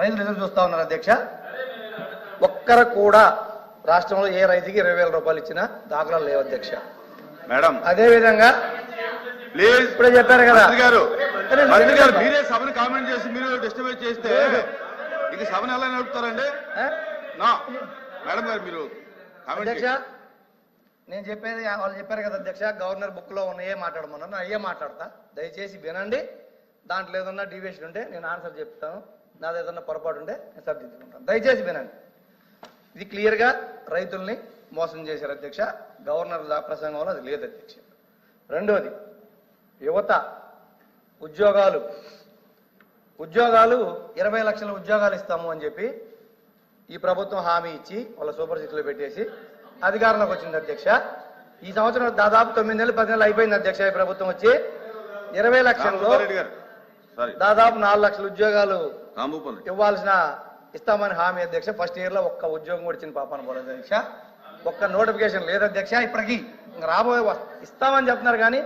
రైతులు ఎదురు చూస్తా ఉన్నారు అధ్యక్ష. ఒక్కరు కూడా రాష్ట్రంలో ఏ రైతుకి ఇరవై వేల రూపాయలు ఇచ్చినా దాఖలాలు లేవు అధ్యక్ష. మేడం. అదే విధంగా ప్లీజ్. ఇప్పుడే చెప్పారు కదా. గారు. మీరే సభను కామెంట్ చేసి మీరు డిస్టర్బ్ చేస్తే ఇది సభను ఎలా నడుపుతారండి? మేడం గారు మీరు అధ్యక్ష. నేను చెప్పేది వాళ్ళు చెప్పారు కదా అధ్యక్ష గవర్నర్ బుక్లో ఉన్నాయే మాట్లాడమన్నారు నేను అయ్యే మాట్లాడతా. దయచేసి వినండి. దాంట్లో ఏదన్నా డీవియేషన్ ఉంటే నేను ఆన్సర్ చెప్తాను. నాది ఏదన్నా పొరపాటు ఉంటే నేను సరిదిద్దుకుంటాను దయచేసి వినండి. ఇది క్లియర్గా రైతుల్ని మోసం చేశారు అధ్యక్ష. గవర్నర్ ప్రసంగంలో అది లేదు అధ్యక్ష. రెండోది యువత ఉద్యోగాలు. ఉద్యోగాలు ఇరవై లక్షల ఉద్యోగాలు ఇస్తాము అని చెప్పి ఈ ప్రభుత్వం హామీ ఇచ్చి వాళ్ళ సూపర్ సిక్స్లో పెట్టేసి అధికారంలోకి వచ్చింది అధ్యక్ష. ఈ సంవత్సరం దాదాపు తొమ్మిది నెలలు పది నెలలు అయిపోయింది అధ్యక్ష. ఈ ప్రభుత్వం వచ్చి ఇరవై లక్షల్లో దాదాపు నాలుగు లక్షల ఉద్యోగాలు. ఇవ్వాల్సిన ఇస్తామని హామీ అధ్యక్ష. ఫస్ట్ ఇయర్లో ఒక్క ఉద్యోగం కూడా ఇచ్చిన పాపాన పోలేదు అధ్యక్ష. ఒక్క నోటిఫికేషన్ లేదు అధ్యక్ష. ఇప్పటికి రాబోయే ఇస్తామని చెప్తున్నారు కానీ